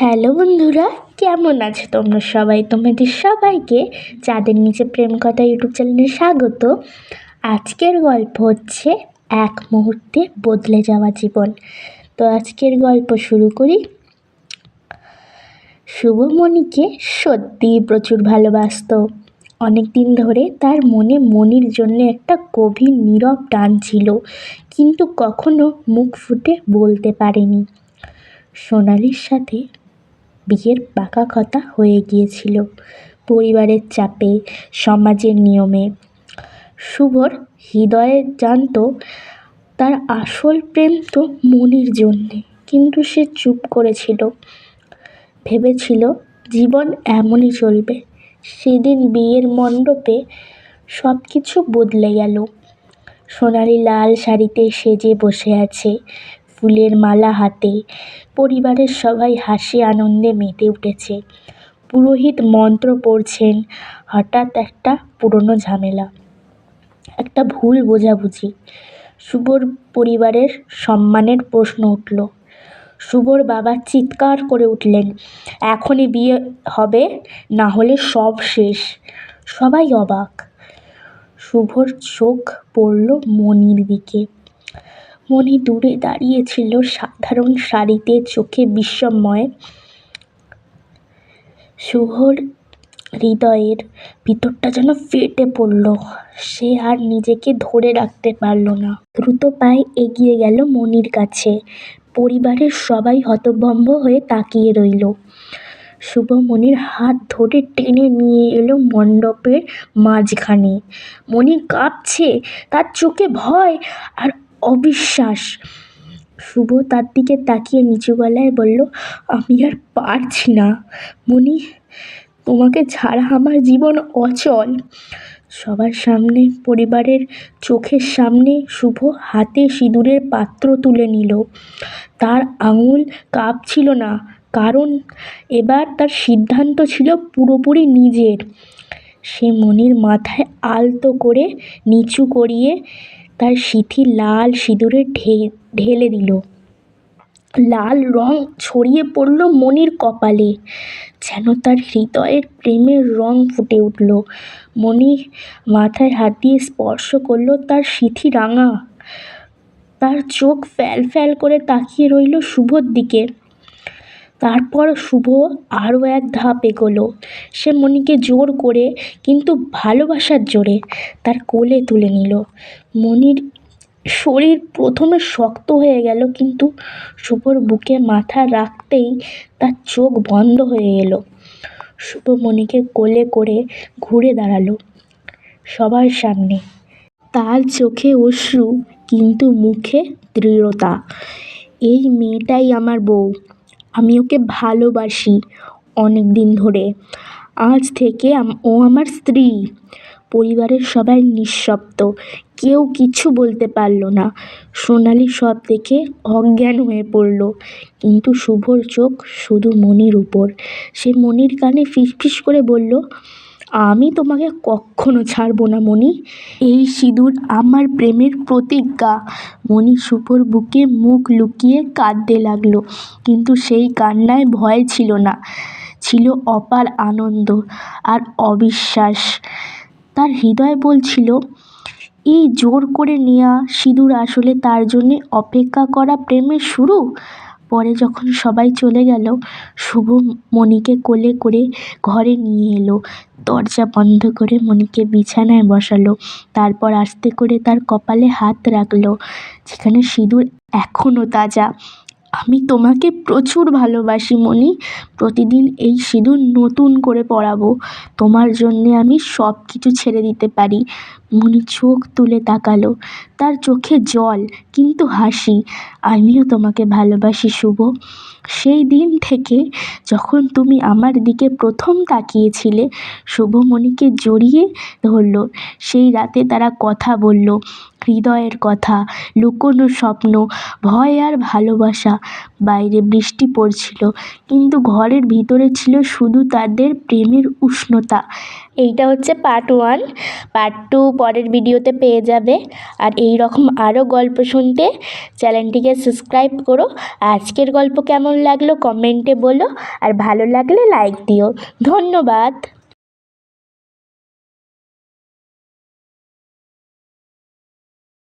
Hello বন্ধুরা, কেমন আছো তোমরা সবাই? তোমাদের সবাইকে চাঁদের নিচে প্রেম কথা ইউটিউব চ্যানেলে স্বাগত। আজকের গল্প হচ্ছে এক মুহূর্তে বদলে যাওয়া জীবন। তো আজকের গল্প শুরু করি। শুভমণিকে সত্যিই প্রচুর ভালোবাসত। অনেক দিন ধরে তার মনে মনির জন্য একটা গভীর নীরব টান ছিল, কিন্তু কখনো মুখ ফুটে বলতে পারেনি। সোনালির সাথে বিয়ের পাকা কথা হয়ে গিয়েছিল। পরিবারের চাপে, সমাজের নিয়মে। শুভর হৃদয়ে জানতো তার আসল প্রেম তো মনির জন্যে, কিন্তু সে চুপ করেছিল। ভেবেছিল জীবন এমনই চলবে। সেদিন বিয়ের মণ্ডপে সব কিছু বদলে গেল। সোনালি লাল শাড়িতে সেজে বসে আছে। ফুলের মালা হাতে। পরিবারের সবাই হাসি আনন্দে মেতে উঠেছে। পুরোহিত মন্ত্র পড়ছেন, হঠাৎ একটা পুরনো ঝামেলা, একটা ভুল বোঝাবুঝি। শুভর পরিবারের সম্মানের প্রশ্ন উঠল। শুভর বাবা চিৎকার করে উঠলেন, এখনই বিয়ে হবে, না হলে সব শেষ। সবাই অবাক। শুভর চোখ পড়ল মনির দিকে। মনি দূরে দাঁড়িয়েছিল সাধারণ শাড়িতে চোখে বিস্ময়। শুভর হৃদয়ের ভিতরটা যেন ফেটে পড়ল। সে আর নিজেকে ধরে রাখতে পারল না। দ্রুত পায়ে এগিয়ে গেল মনির কাছে। পরিবারের সবাই হতভম্ব হয়ে তাকিয়ে রইল। শুভ মনির হাত ধরে টেনে নিয়ে এলো মণ্ডপের মাঝখানে। মনি কাঁপছে, তার চোখে ভয়, আর অবিশ্বাস। শুভ তার দিকে তাকিয়ে নিচু গলায় বলল, আমি আর পারছি না। মনি, তোমাকে ছাড়া আমার জীবন অচল। সবার সামনে, পরিবারের চোখের সামনে শুভ হাতে সিঁদুরের পাত্র তুলে নিল। তার আঙুল কাঁপছিল না, কারণ এবার তার সিদ্ধান্ত ছিল পুরোপুরি নিজের। সে মনির মাথায় আলতো করে নিচু করিয়ে তার সিথি লাল সিঁদুরে ঢেলে দিল। লাল রং ছড়িয়ে পড়ল মনির কপালে, যেন তার হৃদয়ের প্রেমের রং ফুটে উঠল। মনি মাথায় হাত দিয়ে স্পর্শ করল তার সিথি রাঙা। তার চোখ ফ্যাল ফ্যাল করে তাকিয়ে রইল শুভর দিকে। তারপর শুভ আরও এক ধাপ এগোলো। সে মনিকে জোর করে, কিন্তু ভালোবাসার জোরে তার কোলে তুলে নিল। মনির শরীর প্রথমে শক্ত হয়ে গেল, কিন্তু শুভর বুকে মাথা রাখতেই তার চোখ বন্ধ হয়ে এলো। শুভ মনিকে কোলে করে ঘুরে দাঁড়াল সবার সামনে। তার চোখে অশ্রু, কিন্তু মুখে দৃঢ়তা। এই মেয়েটাই আমার বউ। আমি ওকে ভালোবাসি অনেক দিন ধরে। আজ থেকে ও আমার স্ত্রী। পরিবারের সবাই নিঃশব্দ। কেউ কিছু বলতে পারল না। সোনালি সব দেখে অজ্ঞান হয়ে পড়ল। কিন্তু শুভর চোখ শুধু মনির উপর। সে মনির কানে ফিসফিস করে বলল আমি তোমাকে কখনো ছাড়বো না, মণি। এই সিঁদুর আমার প্রেমের প্রতিজ্ঞা। মণি শুভর বুকে মুখ লুকিয়ে কাঁদতে লাগল, কিন্তু সেই কান্নায় ভয় ছিল না। ছিল অপার আনন্দ আর অবিশ্বাস। তার হৃদয় বলছিল, এই জোর করে নেওয়া সিঁদুর আসলে তার জন্যে অপেক্ষা করা প্রেমের শুরু? পরে যখন সবাই চলে গেল, শুভ মণিকে কোলে করে ঘরে নিয়ে এলো। দরজা বন্ধ করে মণিকে বিছানায় বসালো। তারপর আস্তে করে তার কপালে হাত রাখল, যেখানে সিঁদুর এখনও তাজা। আমি তোমাকে প্রচুর ভালোবাসি মণি। প্রতিদিন এই সিঁদুর নতুন করে পরাবো। তোমার জন্যে আমি সব কিছু ছেড়ে দিতে পারি। মনি চোখ তুলে তাকালো। তার চোখে জল, কিন্তু হাসি। আমিও তোমাকে ভালোবাসি, শুভ। সেই দিন থেকে যখন তুমি আমার দিকে প্রথম তাকিয়েছিলে শুভমণিকে জড়িয়ে ধরল। সেই রাতে তারা কথা বলল। হৃদয়ের কথা, লুকোনো স্বপ্ন, ভয় আর ভালোবাসা। বাইরে বৃষ্টি পড়ছিল, কিন্তু ঘরের ভিতরে ছিল শুধু তাদের প্রেমের উষ্ণতা। এইটা হচ্ছে পার্ট ওয়ান পার্ট টু পরের ভিডিওতে পেয়ে যাবে। আর এই রকম আরও গল্প শুনতে চ্যানেলটিকে সাবস্ক্রাইব করো। আজকের গল্প কেমন লাগল কমেন্টে বলো। আর ভালো লাগলে লাইক দিও। ধন্যবাদ।